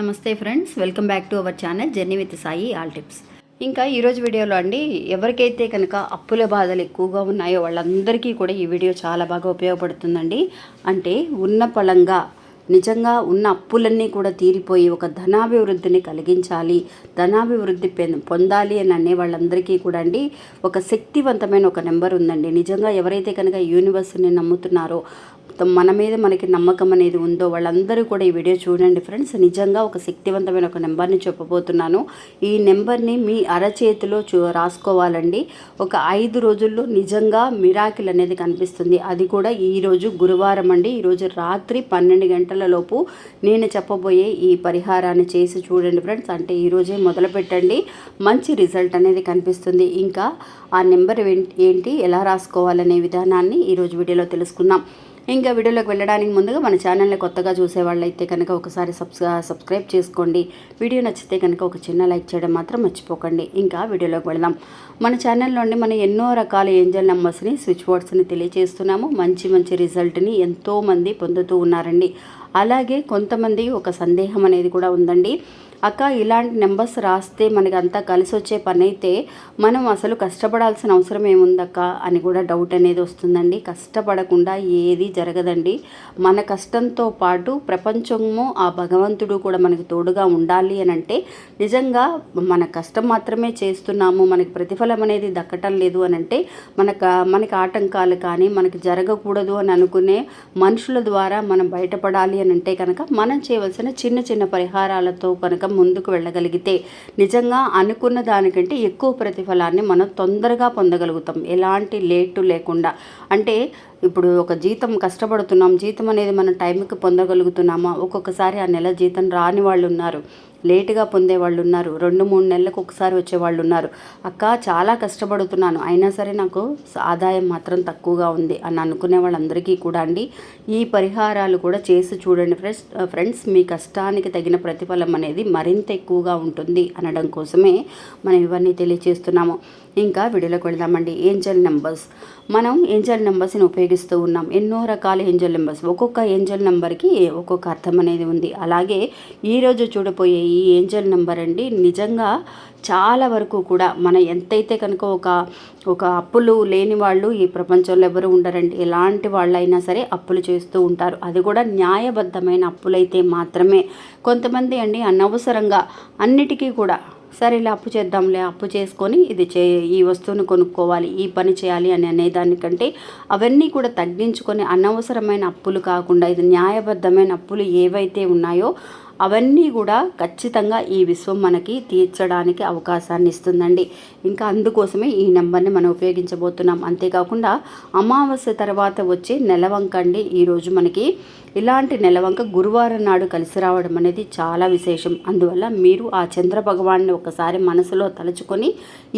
నమస్తే friends welcome back to our channel journey with Sai all tips. ఇంకా ఈరోజు వీడియోలో అండి ఎవరికైతే కనుక అప్పుల బాధలు ఎక్కువగా ఉన్నాయో వాళ్ళందరికీ కూడా ఈ వీడియో చాలా బాగా ఉపయోగపడుతుందండి. అంటే ఉన్న పళంగా నిజంగా ఉన్న అప్పులన్నీ కూడా తీరిపోయి ఒక ధనాభివృద్ధిని కలిగించాలి ధనాభివృద్ధి పొందాలి అని అనే వాళ్ళందరికీ కూడా అండి ఒక శక్తివంతమైన ఒక నెంబర్ ఉందండి. నిజంగా ఎవరైతే కనుక యూనివర్స్ని నమ్ముతున్నారో త- మన మీద మనకి నమ్మకం అనేది ఉందో వాళ్ళందరూ కూడా ఈ వీడియో చూడండి ఫ్రెండ్స్. నిజంగా ఒక శక్తివంతమైన ఒక నెంబర్ని చెప్పబోతున్నాను. ఈ నెంబర్ని మీ అరచేతిలో చూ రాసుకోవాలండి. ఒక ఐదు రోజుల్లో నిజంగా మిరాకిల్ అనేది కనిపిస్తుంది. అది కూడా ఈరోజు గురువారం అండి. ఈరోజు రాత్రి పన్నెండు గంటల లోపు నేను చెప్పబోయే ఈ పరిహారాన్ని చేసి చూడండి ఫ్రెండ్స్. అంటే ఈరోజే మొదలు పెట్టండి మంచి రిజల్ట్ అనేది కనిపిస్తుంది. ఇంకా ఆ నెంబర్ ఏంటి ఎలా రాసుకోవాలనే విధానాన్ని ఈరోజు వీడియోలో తెలుసుకుందాం. ఇంకా వీడియోలోకి వెళ్ళడానికి ముందుగా మన ఛానల్ని కొత్తగా చూసేవాళ్ళైతే కనుక ఒకసారి సబ్స్ సబ్స్క్రైబ్ చేసుకోండి. వీడియో నచ్చితే కనుక ఒక చిన్న లైక్ చేయడం మాత్రం మర్చిపోకండి. ఇంకా వీడియోలోకి వెళదాం. మన ఛానల్లోని మనం ఎన్నో రకాల ఏంజల్ నెంబర్స్ని స్విచ్ బోర్డ్స్ని తెలియజేస్తున్నాము మంచి మంచి రిజల్ట్ని ఎంతోమంది పొందుతూ ఉన్నారండి. అలాగే కొంతమంది ఒక సందేహం అనేది కూడా ఉందండి. అక్క ఇలాంటి నెంబర్స్ రాస్తే మనకి అంతా కలిసి వచ్చే పని అయితే మనం అసలు కష్టపడాల్సిన అవసరం ఏముందక్క అని కూడా డౌట్ అనేది వస్తుందండి. కష్టపడకుండా ఏది జరగదండి. మన కష్టంతో పాటు ప్రపంచము ఆ భగవంతుడు కూడా మనకి తోడుగా ఉండాలి అని అంటే నిజంగా మన కష్టం మాత్రమే చేస్తున్నాము మనకి ప్రతిఫలం అనేది దక్కటం లేదు అని అంటే మనకు మనకి ఆటంకాలు కానీ మనకి జరగకూడదు అని అనుకునే మనుషుల ద్వారా మనం బయటపడాలి అని అంటే కనుక మనం చేయవలసిన చిన్న చిన్న పరిహారాలతో కనుక ముందుకు వెళ్ళగలిగితే నిజంగా అనుకున్న దానికంటే ఎక్కువ ప్రతిఫలాన్ని మనం తొందరగా పొందగలుగుతాం. ఎలాంటి లేటు లేకుండా. అంటే ఇప్పుడు ఒక జీతం కష్టపడుతున్నాం. జీతం అనేది మనం టైంకి పొందగలుగుతున్నామా? ఒక్కొక్కసారి ఆ నెల జీతం రాని వాళ్ళు ఉన్నారు. లేటుగా పొందే వాళ్ళు ఉన్నారు రెండు మూడు నెలలకు ఒకసారి వచ్చే వాళ్ళు ఉన్నారు అక్క చాలా కష్టపడుతున్నాను. అయినా సరే నాకు ఆదాయం మాత్రం తక్కువగా ఉంది అని అనుకునే వాళ్ళందరికీ కూడా అండి. ఈ పరిహారాలు కూడా చేసి చూడండి ఫ్రెండ్స్. ఫ్రెండ్స్ మీ కష్టానికి తగిన ప్రతిఫలం అనేది మరింత ఎక్కువగా ఉంటుంది అనడం కోసమే మనం ఇవన్నీ తెలియజేస్తున్నాము ఇంకా వీడియోలోకి వెళ్దామండి. Angel numbers. మనం ఏంజల్ నెంబర్స్ని ఉపయోగిస్తూ ఉన్నాం. ఎన్నో రకాల ఏంజల్ నెంబర్స్. ఒక్కొక్క ఏంజల్ నెంబర్కి ఒక్కొక్క అర్థం అనేది ఉంది. అలాగే ఈరోజు చూడబోయే ఈ ఏంజల్ నెంబర్ అండి. నిజంగా చాలా వరకు కూడా మన ఎంతైతే కనుక ఒక ఒక అప్పులు లేని వాళ్ళు ఈ ప్రపంచంలో ఎవరు ఉండరండి. ఎలాంటి వాళ్ళైనా సరే అప్పులు చేస్తూ ఉంటారు. అది కూడా న్యాయబద్ధమైన అప్పులైతే మాత్రమే. కొంతమంది అండి అనవసరంగా అన్నిటికీ కూడా సరే ఇలా అప్పు చేద్దాంలే అప్పు చేసుకొని ఇది చే ఈ వస్తువును కొనుక్కోవాలి ఈ పని చేయాలి అని అనేదానికంటే అవన్నీ కూడా తగ్గించుకొని అనవసరమైన అప్పులు కాకుండా ఇది న్యాయబద్ధమైన అప్పులు ఏవైతే ఉన్నాయో అవన్నీ కూడా ఖచ్చితంగా ఈ విశ్వం మనకి తీర్చడానికి అవకాశాన్ని ఇస్తుందండి. ఇంకా అందుకోసమే ఈ నెంబర్ని మనం ఉపయోగించబోతున్నాం. అంతేకాకుండా అమావాస్య తర్వాత వచ్చే నెలవంక అండి. ఈరోజు మనకి ఇలాంటి నెలవంక గురువారం నాడు కలిసి రావడం అనేది చాలా విశేషం. అందువల్ల మీరు ఆ చంద్ర భగవాన్ని ఒకసారి మనసులో తలుచుకొని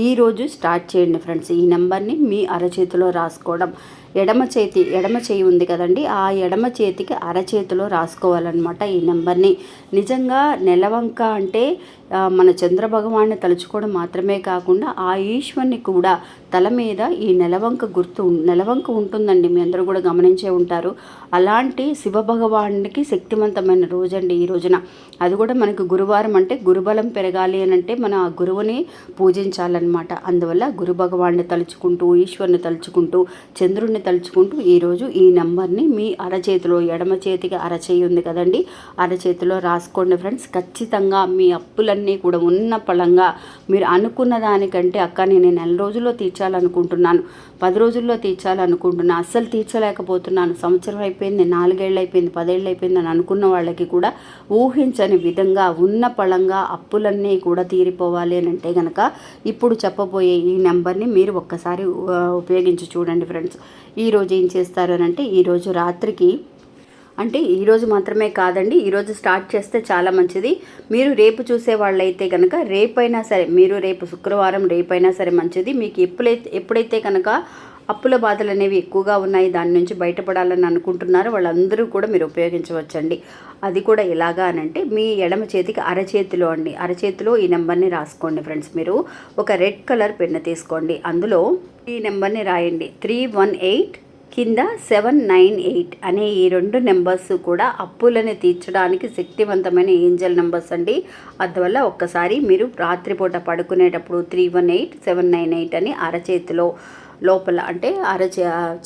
ఈరోజు స్టార్ట్ చేయండి ఫ్రెండ్స్. ఈ నెంబర్ని మీ అరచేతిలో రాసుకోవడం. ఎడమ చేతి ఎడమ చేయి ఉంది కదండి. ఆ ఎడమ చేతికి అరచేతిలో రాసుకోవాలన్నమాట ఈ నెంబర్ని. నిజంగా నెలవంక అంటే మన చంద్ర భగవాన్ని తలుచుకోవడం మాత్రమే కాకుండా ఆ ఈశ్వరుని కూడా తల మీద ఈ నెలవంక గుర్తు నెలవంక ఉంటుందండి. మీ అందరూ కూడా గమనించే ఉంటారు. అలాంటి శివ భగవానుడికి శక్తివంతమైన రోజండి ఈ రోజున. అది కూడా మనకు గురువారం అంటే గురుబలం పెరగాలి అని అంటే మనం ఆ గురువుని పూజించాలన్నమాట. అందువల్ల గురు భగవాన్ని తలుచుకుంటూ ఈశ్వరుని తలుచుకుంటూ చంద్రుడిని తలుచుకుంటూ ఈరోజు ఈ నెంబర్ని మీ అరచేతిలో ఎడమ చేతికి అరచేయి ఉంది కదండి. అరచేతిలో రాసుకోండి ఫ్రెండ్స్. ఖచ్చితంగా మీ అప్పులన్నీ కూడా ఉన్న పళంగా మీరు అనుకున్న దానికంటే అక్క నేను నెల రోజుల్లో తీర్చాలనుకుంటున్నాను. పది రోజుల్లో తీర్చాలనుకుంటున్నాను అస్సలు తీర్చలేకపోతున్నాను. సంవత్సరం అయిపోయింది నాలుగేళ్ళు అయిపోయింది పదేళ్ళు అయిపోయింది అని అనుకున్న వాళ్ళకి కూడా ఊహించని విధంగా ఉన్న పళంగా అప్పులన్నీ కూడా తీరిపోవాలి అని అంటే కనుక ఇప్పుడు చెప్పబోయే ఈ నెంబర్ని మీరు ఒక్కసారి ఉపయోగించి చూడండి ఫ్రెండ్స్. ఈరోజు ఏం చేస్తారు అని అంటే ఈరోజు రాత్రికి అంటే ఈరోజు మాత్రమే కాదండి ఈరోజు స్టార్ట్ చేస్తే చాలా మంచిది. మీరు రేపు చూసే వాళ్ళైతే కనుక రేపైనా సరే మీరు రేపు శుక్రవారం రేపైనా సరే మంచిది. మీకు ఎప్పుడైతే ఎప్పుడైతే కనుక అప్పుల బాధలు అనేవి ఎక్కువగా ఉన్నాయి. దాని నుంచి బయటపడాలని అనుకుంటున్నారు. వాళ్ళందరూ కూడా మీరు ఉపయోగించవచ్చండి. అది కూడా ఎలాగా అని అంటే మీ ఎడమ చేతికి అరచేతిలో అండి. అరచేతిలో ఈ నెంబర్ని రాసుకోండి ఫ్రెండ్స్ మీరు. ఒక రెడ్ కలర్ పెన్ను తీసుకోండి. అందులో ఈ నెంబర్ని రాయండి. త్రీ వన్ ఎయిట్ కింద సెవెన్ నైన్ ఎయిట్ అనే ఈ రెండు నెంబర్స్ కూడా అప్పులను తీర్చడానికి శక్తివంతమైన ఏంజల్ నెంబర్స్ అండి. అందువల్ల ఒక్కసారి మీరు రాత్రిపూట పడుకునేటప్పుడు three one eight seven nine eight అని అరచేతిలో లోపల అంటే అర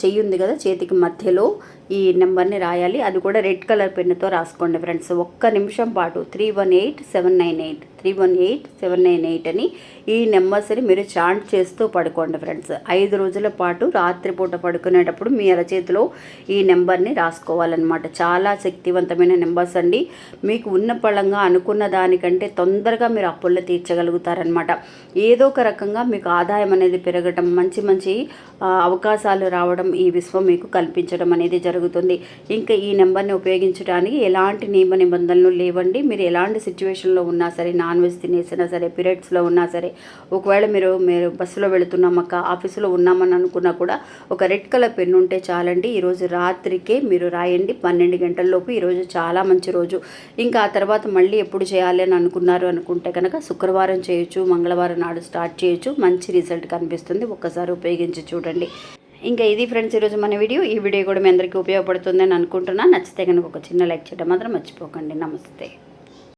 చెయ్యి ఉంది కదా చేతికి మధ్యలో ఈ నెంబర్ని రాయాలి. అది కూడా రెడ్ కలర్ పెన్నుతో రాసుకోండి ఫ్రెండ్స్. ఒక్క నిమిషం పాటు. Three one eight seven nine eight. Three one eight seven nine eight అని ఈ నెంబర్స్ని మీరు చాంట్ చేస్తూ పడుకోండి ఫ్రెండ్స్. ఐదు రోజుల పాటు రాత్రిపూట పడుకునేటప్పుడు మీ అరచేతిలో ఈ నెంబర్ని రాసుకోవాలన్నమాట. చాలా శక్తివంతమైన నెంబర్స్ అండి. మీకు ఉన్న పళంగా అనుకున్న దానికంటే తొందరగా మీరు అప్పుల్లో తీర్చగలుగుతారనమాట ఏదో ఒక రకంగా మీకు ఆదాయం అనేది పెరగటం మంచి మంచి అవకాశాలు రావడం ఈ విశ్వం మీకు కల్పించడం అనేది జరుగుతుంది. ఇంకా ఈ నెంబర్ని ఉపయోగించడానికి ఎలాంటి నియమ నిబంధనలు లేవండి. మీరు ఎలాంటి సిచ్యువేషన్లో ఉన్నా సరే నాన్ వెజ్ తినేసినా సరే పీరియడ్స్లో ఉన్నా సరే ఒకవేళ మీరు మీరు బస్సులో వెళుతున్నాం అక్క ఆఫీసులో ఉన్నామని అనుకున్నా కూడా ఒక రెడ్ కలర్ పెన్ ఉంటే చాలండి. ఈరోజు రాత్రికే మీరు రాయండి. పన్నెండు గంటల్లోపు ఈరోజు చాలా మంచి రోజు. ఇంకా ఆ తర్వాత మళ్ళీ ఎప్పుడు చేయాలి అని అనుకున్నారు అనుకుంటే కనుక శుక్రవారం చేయొచ్చు మంగళవారం నాడు స్టార్ట్ చేయొచ్చు. మంచి రిజల్ట్ కనిపిస్తుంది. ఒక్కసారి ఉపయోగించి చూడండి. ఇంకా ఇది ఫ్రెండ్స్ ఈరోజు మన వీడియో. ఈ వీడియో కూడా మీ అందరికీ ఉపయోగపడుతుందని అనుకుంటున్నాను నచ్చితే కనుక ఒక చిన్న లైక్ చేయడం మాత్రం మర్చిపోకండి. నమస్తే.